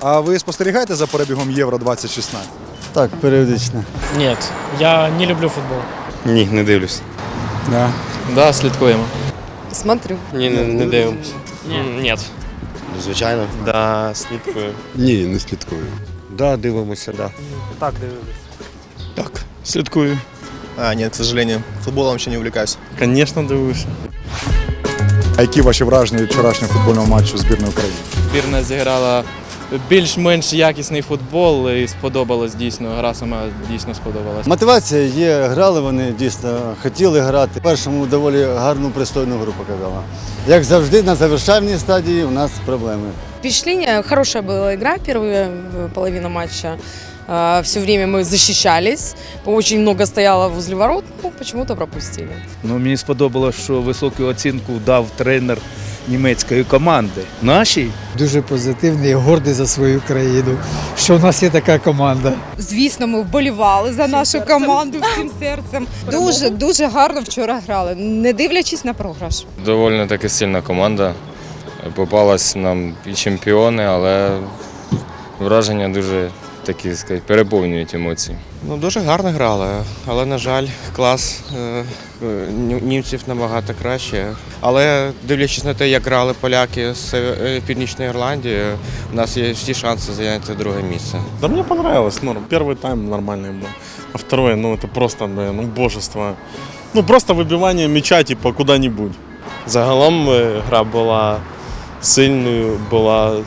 А ви спостерігаєте за перебігом Євро 2016? Так, періодично. Нет, я не люблю футбол. Ні, не дивлюсь. Да. Да, слідкуємо. Смотрю. Ні, не, не дивимося. Ні. Звичайно. Да, слідкую. Ні, не слідкую. Да, дивимося, да. Так, дивлюсь. Так, слідкую. А, нет, к сожалению, футболом еще не увлекаюсь. Звісно, дивлюся. А які ваші враження від вчорашнього футбольного матчу збірної України? Збірна зіграла більш-менш якісний футбол і сподобалось дійсно. Гра сама дійсно сподобалась. Мотивація є, грали вони дійсно, хотіли грати. Першому доволі гарну пристойну гру показала. Як завжди, на завершальній стадії у нас проблеми. Впечатление, хорошая была игра, первая э, половина матча. Все время мы защищались, очень много стояло возле ворот, ну, почему-то пропустили. Ну, мені сподобалося, що високу оцінку дав тренер німецької команди. Нашій Дуже позитивний і гордий за свою країну, що в нас є така команда. Звісно, ми вболівали за нашу команду всім серцем. Дуже дуже гарно вчора грали, не дивлячись на програш. Доволі таки сильна команда. Попалась нам і чемпіони, але враження дуже такі сказати, переповнюють емоції. Ну, дуже гарно грали, але, на жаль, клас е, е, ню- німців набагато краще. Але дивлячись на те, як грали поляки з е, Північної Ірландії, у нас є всі шанси зайняти друге місце. Да мне понравилось, норм. Первый тайм нормальный был. А второй, ну это просто, блин, ну божество. Ну просто выбивание мяча, типа, куда-нибудь. Загалом е, гра була сильною, була з-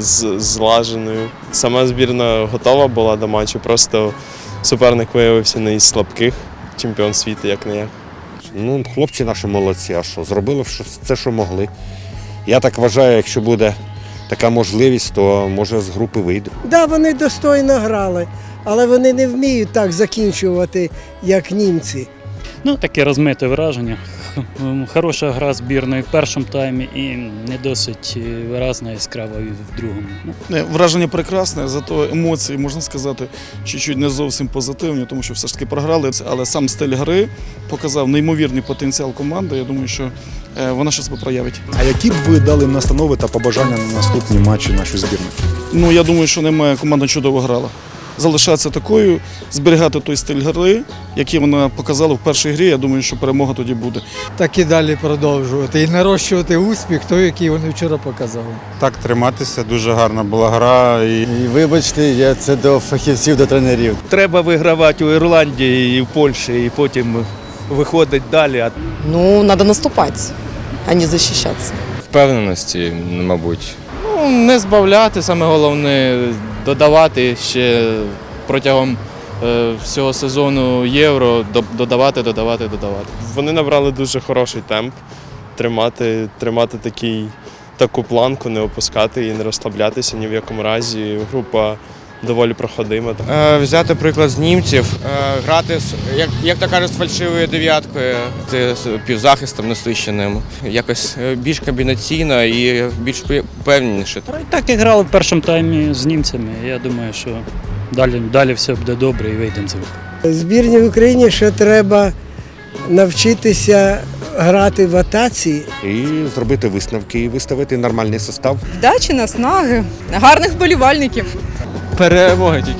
злаженою. Сама збірна готова була до матчу, просто суперник виявився не із слабких, чемпіон світу, як не як. Ну, хлопці наші молодці, а що? Зробили все, що могли. Я так вважаю, якщо буде така можливість, то може з групи вийде. Да, вони достойно грали, але вони не вміють так закінчувати, як німці. Ну, таке розмите враження. Хороша гра збірної в першому таймі і не досить е, виразна яскрава і в другому. Ну, Враження прекрасне, зато емоції, можна сказати, чуть-чуть не зовсім позитивні, тому що все ж таки програли. Але сам стиль гри показав неймовірний потенціал команди. Я думаю, що е, вона себе проявить. А які б ви дали настанови та побажання на наступні матчі нашої збірної? Ну я думаю, що немає команда чудово грала. Залишатися такою, зберігати той стиль гри, який вона показала в першій грі. Я думаю, що перемога тоді буде. Так і далі продовжувати і нарощувати успіх, той, який вони вчора показали. Так, триматися, дуже гарна була гра. І... І вибачте, я це до фахівців, до тренерів. треба вигравати у Ірландії і в Польщі, і потім виходить далі. Ну, надо наступать, а не защищаться. Впевненості, мабуть. Ну, не збавляти, саме головне додавати ще протягом е, всього сезону євро, додавати, додавати, додавати. Вони набрали дуже хороший темп, тримати, тримати такий, таку планку, не опускати і не розслаблятися ні в якому разі. Група доволі проходима. Е, взяти приклад з німців, е, грати, з, як, як то кажуть, з фальшивою дев'яткою, ти з півзахистом насищеним, якось е, більш комбінаційно і більш пе- впевненіше. Так і грали в першому таймі з німцями. Я думаю, що далі, далі все буде добре і вийдемо з групи. Збірні в Україні ще треба навчитися грати в атаці. і зробити висновки, і виставити нормальний состав. Вдачі, наснаги, гарних вболівальників. Перемоги тільки.